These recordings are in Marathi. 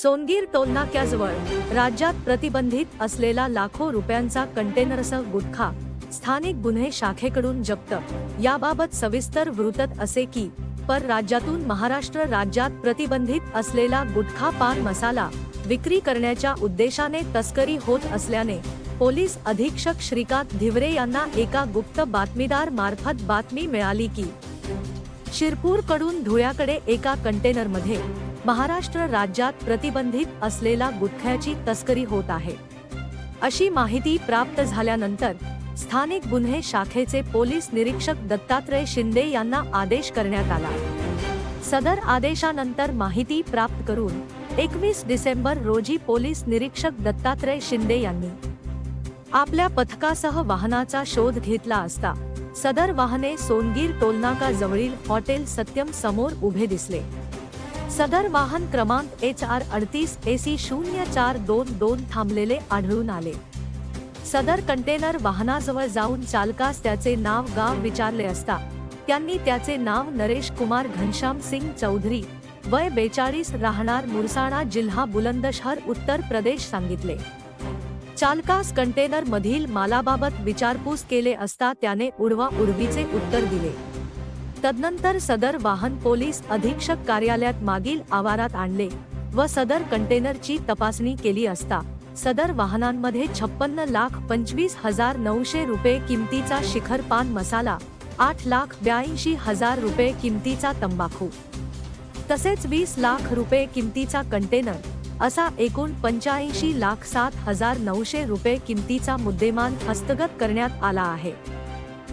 सोनगीर टोलनाक्याजवळ राज्यात प्रतिबंधित असलेला लाखो रुपयांचा कंटेनरसह गुटखा. स्थानिक गुन्हे शाखेकडून जप्त. याबाबत सविस्तर वृत्त असे की पर राज्यातून महाराष्ट्र राज्यात प्रतिबंधित असलेला गुटखा पान मसाला विक्री करण्याच्या उद्देशाने तस्करी होत असल्याने पोलीस अधीक्षक श्रीकांत धिवरे यांना एका गुप्त बातमीदार मार्फत बातमी मिळाली की शिरपूरकडून धुळ्याकडे एका कंटेनरमध्ये महाराष्ट्र राज्यात प्रतिबंधित असलेला गुटख्याची तस्करी होत आहे. अशी माहिती प्राप्त झाल्यानंतर स्थानिक गुन्हे शाखेचे पोलीस निरीक्षक दत्तात्रय शिंदे यांना आदेश करण्यात आला. सदर आदेशानंतर माहिती प्राप्त करून एकवीस डिसेंबर रोजी पोलीस निरीक्षक दत्तात्रय शिंदे यांनी आपल्या पथकासह वाहनाचा शोध घेतला असता सदर वाहने सोनगीर टोलनाका जवळील हॉटेल सत्यम समोर उभे दिसले. सदर वाहन क्रमांक एच आर अडतीस एसी शून्य चार दोन दोन थांबलेले आढळून आले. सदर कंटेनर वाहनाजवळ जाऊन चालकास त्याचे नाव गाव विचारले असता त्यांनी त्याचे नाव नरेश कुमार घनश्याम सिंग चौधरी वय बेचाळीस राहणार मुरसाणा जिल्हा बुलंदशहर उत्तर प्रदेश सांगितले. चालकास कंटेनर मधील मालाबाबत विचारपूस केले असता त्याने उडवा उडवीचे उत्तर दिले. तदनंतर सदर वाहन पोलीस अधीक्षक कार्यालयात मागील आवारात आणले व सदर कंटेनरची तपासणी केली असता सदर वाहनांमध्ये छप्पन्न लाख पंचवीस हजार नऊशे रुपये किमतीचा शिखर पान मसाला आठ लाख ब्याऐंशी हजार रुपये किमतीचा तंबाखू तसेच वीस लाख रुपये किमतीचा कंटेनर असा एकूण पंच्याऐंशी लाख सात हजार नऊशे रुपये किमतीचा मुद्देमाल हस्तगत करण्यात आला आहे.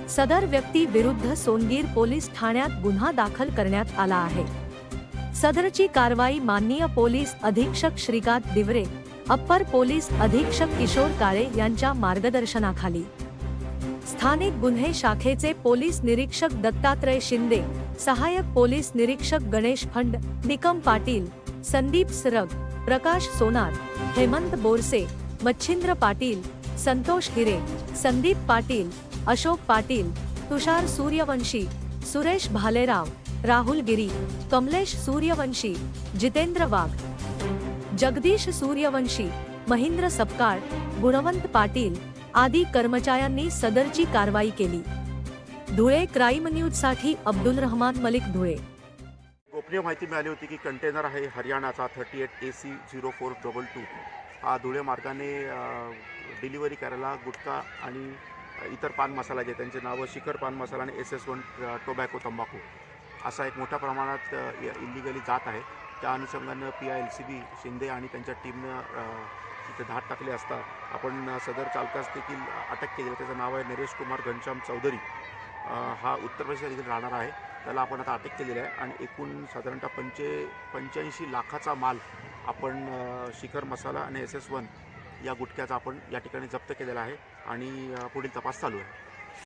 सदर व्यक्ती विरुद्ध सोनगीर पोलीस ठाण्यात गुन्हा दाखल करण्यात आला आहे. सदरची कारवाई माननीय पोलीस अधीक्षक श्रीकांत दिवरे अप्पर पोलीस अधीक्षक किशोर काळे यांच्या मार्गदर्शनाखाली. स्थानिक गुन्हे शाखेचे पोलीस निरीक्षक दत्तात्रय शिंदे सहाय्यक पोलीस निरीक्षक गणेश फंड निकम पाटील संदीप सरग प्रकाश सोनार हेमंत बोरसे मच्छिंद्र पाटील संतोष हिरे संदीप पाटील अशोक पाटील तुषार सूर्यवंशी सुरेश भालेराव राहुल गिरी कमलेश सूर्यवंशी जितेंद्र वाघ जगदीश सूर्यवंशी महेंद्र सपकाळ गुणवंत पाटील आदी कर्मचाऱ्यांनी सदरची कारवाई केली. धुळे क्राईम न्यूजसाठी अब्दुल रहमान मलिक धुळे. गोपनीय माहिती मिळाली होती की कंटेनर आहे हरियाणाचा thirty eight A C zero four double two. हा धुळे मार्गाने डिलिव्हरी करायला गुटखा आणि इतर पान मसाला जे त्यांचे नावं शिखर पान मसाला आणि एस एस वन टोबॅको तंबाखू असा एक मोठ्या प्रमाणात इलिगली जात आहे. त्या अनुषंगानं P I L C B Shinde आणि त्यांच्या टीमनं तिथे धाड टाकले असता आपण सदर चालकास देखील अटक केली. त्याचं नाव आहे नरेश कुमार घनश्याम चौधरी. हा उत्तर प्रदेश देखील राहणार आहे. त्याला आपण आता अटक केलेली आहे आणि एकूण साधारणतः पंचे पंच्याऐंशी लाखाचा माल आपण शिखर मसाला आणि एस एस वन या गुटख्याचा आपण या ठिकाणी जप्त केलेला आहे. आणि पुढील तपास चालू आहे.